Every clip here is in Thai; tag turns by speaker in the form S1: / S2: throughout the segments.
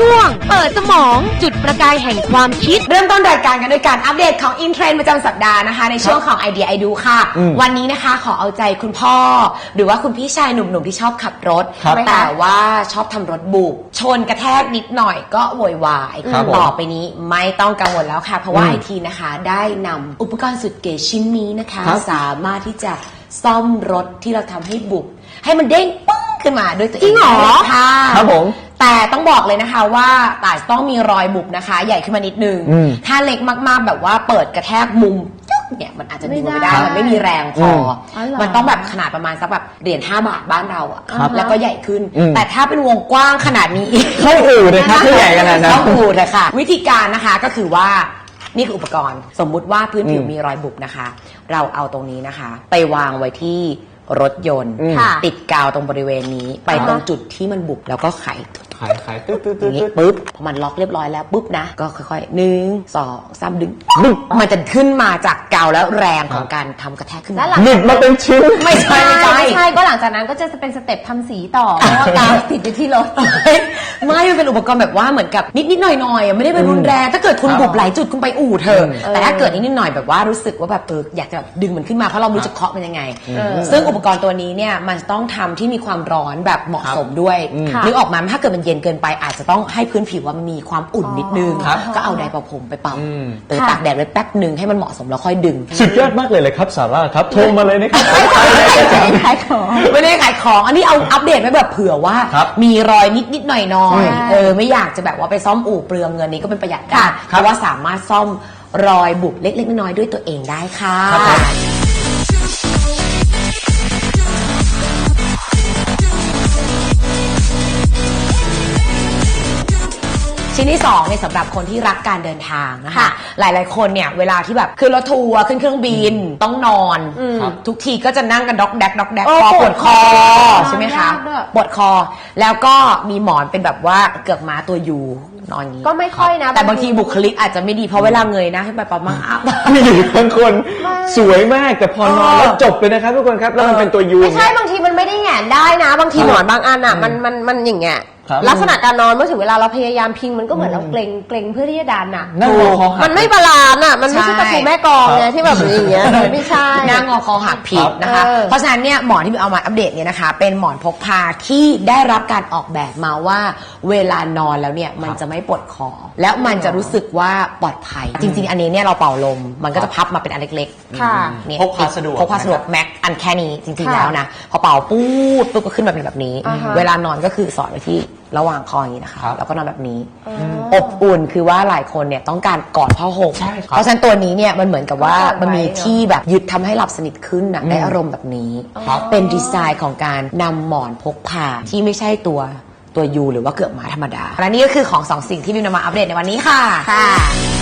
S1: ช่วง เปิดสมองจุดประกายแห่งความคิด
S2: เริ่มต้นรายการกันด้วยการอัปเดตของอินเทรนด์ประจำสัปดาห์นะคะ ในช่วงของไอเดียไอดูค่ะ
S3: อืม
S2: วันนี้นะคะขอเอาใจคุณพ่อ หรือว่าคุณพี่ชายหนุ่มๆที่ชอบขับรถ
S3: ครับ
S2: แต่ว่าชอบทำรถบุบชนกระแทกนิดหน่อยก็โวยวาย
S3: ครับผม
S2: ต่อไปนี้ไม่ต้องกังวลแล้วค่ะ เพราะว่า
S3: อืม
S2: ไอทีนะคะ ได้นำอุปกรณ์สุดเก๋ชิ้นนี้นะคะ
S3: ครับ
S2: สามารถที่จะซ่อมรถที่เราทำให้บุบให้มันเด้งปึ้งขึ้นมาด้วยตัวเอง
S1: จริงเหรอ
S2: ได้เลยค่ะ
S3: ครับผม
S2: แต่ต้องบอกเลยนะคะว่าแต่ต้องมีรอยบุบนะคะ ใหญ่ขึ้นมานิดนึง
S3: อืม
S2: ถ้าเล็กมากๆแบบว่าเปิดกระแทกมุมจึ๊กเนี่ยมันอาจจะดู
S1: ไม่
S2: ไม่
S1: ได้
S2: ได้มันไม่มีแรงพออ
S3: ม
S1: อ๋อเหรอ
S2: มันต้องแบบขนาดประมาณสักแบบเหรียญ5บาทบ้านเราอะ
S3: ครับ
S2: แล้วก็ใหญ่ขึ้น
S3: อืม
S2: แต่ถ้าเป็นวงกว้างขนาดนี้อีก
S3: เข้าอู่เลยครับที่ใหญ่ขนาดนั้น
S2: ต้องอูดเลยค่ะ วิธีการนะคะก็คือว่านี่คืออุปกรณ์ สมมุติว่าพื้นผิว
S3: อืม
S2: มีรอยบุบนะคะ เราเอาตรงนี้นะคะ ไปวางไว้ที่รถยนต์
S3: อืม
S1: ค่ะ
S2: ติดกาวตรงบริเวณนี้ ไปตรงจุดที่มันบุบแล้วก็ไข
S3: ขายขายตึ๊ดตึ๊ด
S2: อ
S3: ตึ๊ด
S2: ย่างนี้
S3: ตึ๊ด
S2: ปุ๊บพอมันล็อกเรียบร้อยแล้วปุ๊บนะ ก็ค่อยๆหนึ่งสองสามดึงบึ้งมันจะขึ้นมาจากกาวแล้วแรงของการทำกระแทกขึ้น
S1: แล้ว
S2: มา
S1: หลัง
S3: หลุดมาเป็นชิ้น
S2: ไม่ใช่ไม่ใช่
S1: ไม่ใช่ก็หลังจากนั้นก็จะเป็นสเต็ปทำสีต่อเพราะว่ากาวติดอยู่ที่รถ
S2: ไม่มันเป็นอุปกรณ์แบบว่าเหมือนกับนิดนิดๆหน่อยหน่อยๆอะไม่ได้เป็นรุนแรง ถ้าเกิดคุณ
S3: ครับ
S2: บุบหลายจุดคุณไปอู่เถอะ
S3: อืม
S2: แต่ถ้าเกิดนิดนิดๆหน่อยๆแบบว่ารู้สึกว่าแบบเอออยากจะแบบดึงมันขึ้นมาเพราะเราไม่รู้จะเคาะมันยังไง
S1: เออ
S2: ซึ่งอุปกรณ์ตัวนี้เนี่ยมันต้องทำที่มีความร้อนแบบเหมาะสมด้วย
S3: อืม
S2: นึกออกมาถ้าเกิดมันเย็นเกินไปอาจจะต้องให้พื้นผิวว่ามันมีความอุ่นนิดนึง
S3: ครับ
S2: ก็เอาไดร์เป่าผมไปเป่า
S3: อืม
S2: เออตากแดดไว้แป๊บหนึ่งให้มันเหมาะสมแล้วค่อยดึง
S3: สุดยอดมากเลยเลยครับสาร่าครับโทรมาเลยนะครับ
S1: ขายของ
S2: ไม่ได้ขายของ อันนี้เอาอัปเดตไว้แบบเผื่อว่า
S3: ครับ
S2: มีรอยนิดนิดๆหน่อยหน่อย
S1: ใช่
S2: เออไม่อยากจะแบบว่าไปซ่อมอู่เปลืองเงินนี้ก็เป็นประหยัดได้
S1: ค่ะ
S2: เพราะว่าสามารถซ่อมรอยบุบเล็กๆน้อยๆด้วยตัวเองได้ค่ะ
S3: ครับผม
S2: ชิ้นที่สองเนี่ยสำหรับคนที่รักการเดินทางนะคะ
S1: ค่ะ
S2: หลายๆคนเนี่ยเวลาที่แบบขึ้นรถทัวร์ขึ้นเครื่องบินต้องนอน
S1: อืม
S2: ครับทุกทีก็จะนั่งกันด็อกแดกด็อกแดก
S1: โอ้
S2: คอป
S1: ป
S2: ว
S1: ว
S2: ด
S1: ด
S2: ค
S1: ค
S2: อ
S1: อ
S2: ใช่ไหมคะ
S1: นอนยากด้วย
S2: ปวดคอ แล้วก็มีหมอนเป็นแบบว่าเกือกม้าตัวยูนอนอย่างนี้
S1: ก็ไม่ค่อยนะ
S2: แต่บางทีบุคลิกอาจจะไม่ดีเพราะเวลาเงยหนะขึ้นไปประมาณอ้าว
S3: ผู้หญิงบางคนสวยมากแต่พอนอนแล้วจบเลยนะครับทุกคนครับแล้วมันเป็นตัวยู
S1: ไม่ใช่บางทีมันไม่ได้แหงนได้นะ บางที
S3: ครับ
S1: หมอนบางอันอะมันมันมันอย่างเงี้ย
S3: ครับ
S1: ลักษณะการนอนเมื่อถึงเวลาเราพยายามพิงมันก็เหมือนเราเกรงเกรงเพื่อที่จะดันอะ
S3: นั่งรอคอหัก
S1: มันไม่บาลานซ์อะมันไม่ใช่
S2: ใช่
S1: ประตูแม่กลองไง
S3: ครับ
S1: ที่แบบอย่างเงี้ยไม่ใช่
S2: หน้างอคอหักผิดนะคะ
S1: เออ
S2: เพราะฉะนั้นเนี่ยหมอนที่มีเอามาอัปเดตเนี่ยนะคะ เป็นหมอนพกพาที่ได้รับการออกแบบมาว่า เวลานอนแล้วเนี่ยมันจะไม่ปวดคอ แล้วมันจะรู้สึกว่าปลอดภัย จริง ๆ อันนี้เนี่ยเราเป่าลม มันก็จะพับมาเป็นอันเล็กๆ
S1: ค่ะ
S2: เนี่ย
S3: พกพาสะดวก
S2: พกพาสะดวกแม็กอันแค่นี้จริงๆ
S1: ค่ะ
S2: แล้วนะพอเป่าปุ๊บปุ๊บก็ขึ้นมาเป็นแบบนี้
S1: อ่าฮะ
S2: เวลานอนก็คือสอดไว้ที่ ระหว่างคออย่างนี้นะคะ
S3: ครับ
S2: แล้วก็นอนแบบนี้
S1: อ๋อ
S2: อบอุ่นคือว่าหลายคนเนี่ยต้องการกอดผ้าห่ม
S3: ใช่ครับ
S2: เพราะฉะนั้นตัวนี้เนี่ยมันเหมือนกับว่า
S1: ต้องการ
S2: มันมี
S1: ไว้เนอะ
S2: ที่แบบยึดทำให้หลับสนิทขึ้นนะ
S3: อืม
S2: ได้อารมณ์แบบนี้
S3: ครับ
S2: เป็นดีไซน์ของการนำหมอนพกพาที่ไม่ใช่ตัวตัวยูหรือว่าเกือกหมาธรรมดา และนี่ก็คือของสองสิ่งที่บิวนำมาอัปเดตในวันนี้ค่ะ
S1: ค่ะ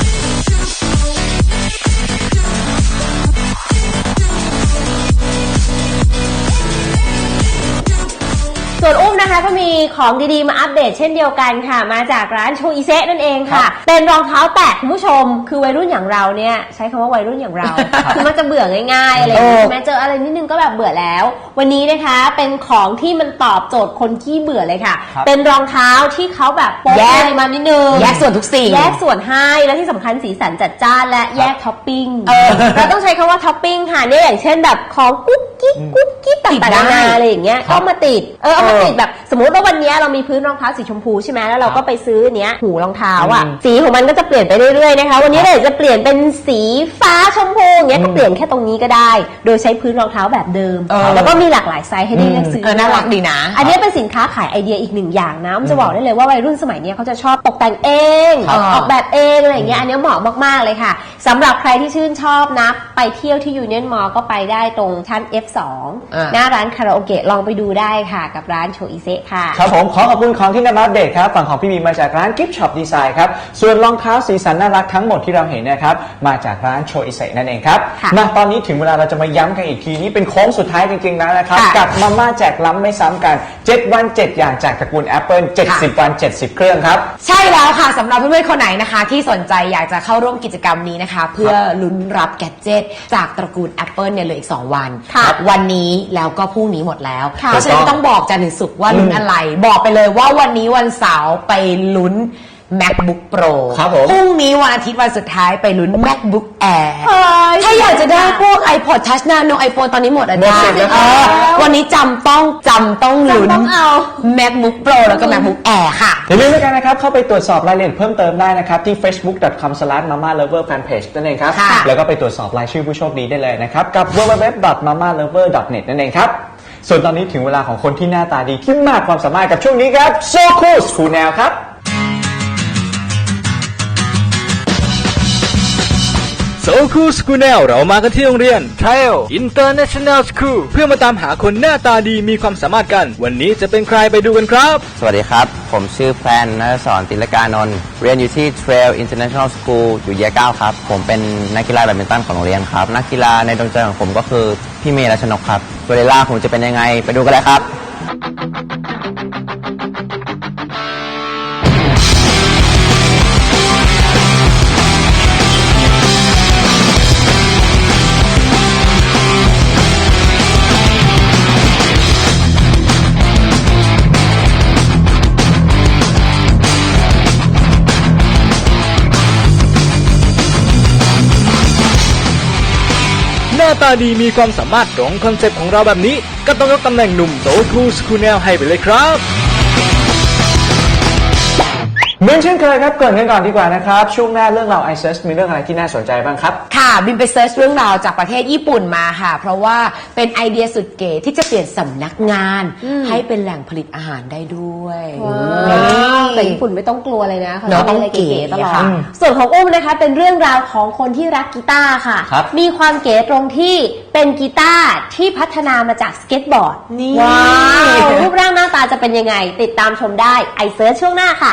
S1: ของดีๆ มาอัปเดตเช่นเดียวกันค่ะ มาจากร้านโชอิเซะนั่นเองค่ะ
S3: ครับ
S1: เป็นรองเท้าแตะคุณผู้ชม คือวัยรุ่นอย่างเราเนี่ยใช้คำว่าวัยรุ่นอย่างเราคือมันจะเบื่อง่ายๆอะไรอย่างเงี้ย
S2: โอ้
S1: ใช่ไหมเจออะไรนิดนึงก็แบบเบื่อแล้ว วันนี้นะคะเป็นของที่มันตอบโจทย์คนขี้เบื่อเลยค่ะ
S3: ครับ
S1: เป็นรองเท้าที่เขาแบบโป๊ะ
S2: แยก
S1: อะไรมานิดนึง
S2: แยกส่วนทุกสิ่ง
S1: แยกส่วนให้และที่สำคัญสีสันจัดจ้านและแยกท็อปปิ้ง
S2: เออ
S1: เราต้องใช้คำว่าท็อปปิ้งค่ะเนี่ยอย่างเช่นแบบของกุ๊กกิ๊กกุ๊กกิ๊กต่างๆ
S2: ติด
S1: นา
S2: ได้
S1: นาอะไรอย่างเงี้ย
S3: ครั
S1: ก็
S3: บ
S1: มาติดเออเอามา
S3: เออ
S1: ติดแบบสมมติว่าวันเนี้ยเรามีพื้นรองเท้าสีชมพูใช่ไหมแล้วเราก็ไปซื้อเนี้ยหูรองเท้าอะ
S3: อืม
S1: สีของมันก็จะเปลี่ยนไปเรื่อยๆนะคะ วันนี้เราอยากจะเปลี่ยนเป็นสีฟ้าชมพูอย่างเงี้ยก็
S3: อืม
S1: เปลี่ยนแค่ตรงนี้ก็ได้ โดยใช้พื้นรองเท้าแบบเดิม
S2: เออ
S1: แล้วก็มีหลากหลายไซส์ให้ได้เลือกซื้อ
S2: เออน่ารักดีนะ
S1: อันนี้เป็นสินค้าขายไอเดียอีกหนึ่งอย่างนะมันจะบอกได้เลยว่าวัยรุ่นสมัยเนี้ยเขาจะชอบตกแต่งเอง
S2: ครับ
S1: ออกแบบเองอะไรอย่างเงี้ยอันเนี้ยเหมาะมากๆเลยค่ะสำหรับใครที่ชื่นชอบนะไปเที่ยวที่ยูเนียนมอก็ไปได้ตรงชั้น F2
S2: อ่า
S1: หน้าร้านคาราโอเกะลองไปดูได้ค่ะ กับร้านโชอิเซะค่ะ
S3: ครับผมขอขอบคุณของที่นำมาอัปเดตครับฝั่งของพี่มีมาจากร้าน Gift Shop Design ครับ ส่วนรองเท้าสีสันน่ารักทั้งหมดที่เราเห็นนะครับ มาจากร้านโชอิเซนั่นเองครับ
S1: ค่ะ
S3: มาตอนนี้ถึงเวลาเราจะมาย้ำกันอีกทีนี่เป็นโค้งสุดท้ายจริงๆแล้วนะครับ
S1: ค่ะ
S3: กับมาม่าแจกล้ำไม่ซ้ำกัน 7 วัน 7 อย่างจากตระกูล Apple 70 วัน 70 เครื่องครับ
S2: ใช่แล้วค่ะสำหรับเพื่อนๆคนไหนนะคะ ที่สนใจอยากจะเข้าร่วมกิจกรรมนี้นะคะ เพื่อลุ้นรับแกดเจิตจากตระกูล Apple เนี่ยเหลืออีก 2 วัน
S1: ค่ะ
S2: วันนี้แล้วก็พรุ่งนี้หมดแล้ว
S1: ค่ะ
S2: เพราะฉะนั้นต้องบอกจันทร์ถึงศุกร์ว่าลุ้นอะไรบอกไปเลยว่าวันนี้วันเสาร์ไปลุ้น MacBook Pro
S3: ครับผม
S2: พรุ่งนี้วันอาทิตย์วันสุดท้ายไปลุ้น MacBook Air
S1: เฮ้ย
S2: ถ้าอยากจะได้พวก iPod Touch Nano iPhone ตอนนี้หมดอะ
S3: หมด
S2: จ้า
S3: สิทธิ์แล้ว
S2: เออวันนี้จำต้องจำต้องลุ้น
S1: จำต้องเอา
S2: MacBook Pro แล้วก็ MacBook Air ค่ะ
S3: อย่าลืมด้วยกันนะครับ เข้าไปตรวจสอบรายละเอียดเพิ่มเติมได้นะครับ ที่ facebook.com/mamaloverfanpage นั่นเองครับ
S2: ค่ะ
S3: แล้วก็ไปตรวจสอบรายชื่อผู้โชคดีได้เลยนะครับ กับ www.mamalover.net นั่นเองครับ ส่วนตอนนี้ถึงเวลาของคนที่หน้าตาดีที่มากความสามารถกับช่วงนี้ครับโซคูสคูแนวครับ
S4: โซคูสกูแนลเรามากันที่โรงเรียน Trail International School เพื่อมาตามหาคนหน้าตาดีมีความสามารถกัน วันนี้จะเป็นใครไปดูกันครับ
S5: สวัสดีครับ ผมชื่อแพนนัทสอนติลกานนท์เรียนอยู่ที่ Trail International School อยู่เยียเก้าครับ ผมเป็นนักกีฬาแบดมินตันของโรงเรียนครับ นักกีฬาในดวงใจของผมก็คือพี่เมย์รัชนกครับตัวเลล่าผมจะเป็นยังไงไปดูกันเลยครับา
S4: ตาดีมีความสามารถตรงคอนเซปต์ของเราแบบนี้ ก็ต้องยกตำแหน่งหนุ่มโซคูสคูแนลให้ไปเลยครับ
S3: เหมือนเช่นเคยครับเกรินกันก่อนดีกว่านะครับ ช่วงหน้าเรื่องราว i s e s มีเรื่องอะไรที่น่าสนใจบ้างครับ
S2: ค่ะบินไปเซิร์ชเรื่องราวจากประเทศญี่ปุ่นมาค่ะ เพราะว่าเป็นไอเดียสุดเก๋ที่จะเปลี่ยนสำนักงาน ให้เป็นแหล่งผลิตอาหารได้ด้วย
S1: ว้าวแต่ญี่ปุ่นไม่ต้องกลัวเลยนะเขา
S2: เนอะ
S1: ทำอะไรเก๋ๆตลอด
S2: ค่ะ
S1: ส่วนของอุ้มนะคะเป็นเรื่องราวของคนที่รักกีตาร์ค่ะ
S3: ครับ
S1: มีความเก๋ตรงที่เป็นกีตาร์ที่พัฒนามาจากสเก็ตบอร์ด
S2: นี่
S1: ว้าวรูปร่างหน้าตาจะเป็นยังไง ติดตามชมได้ไอเซิร์ชช่วงหน้าค่ะ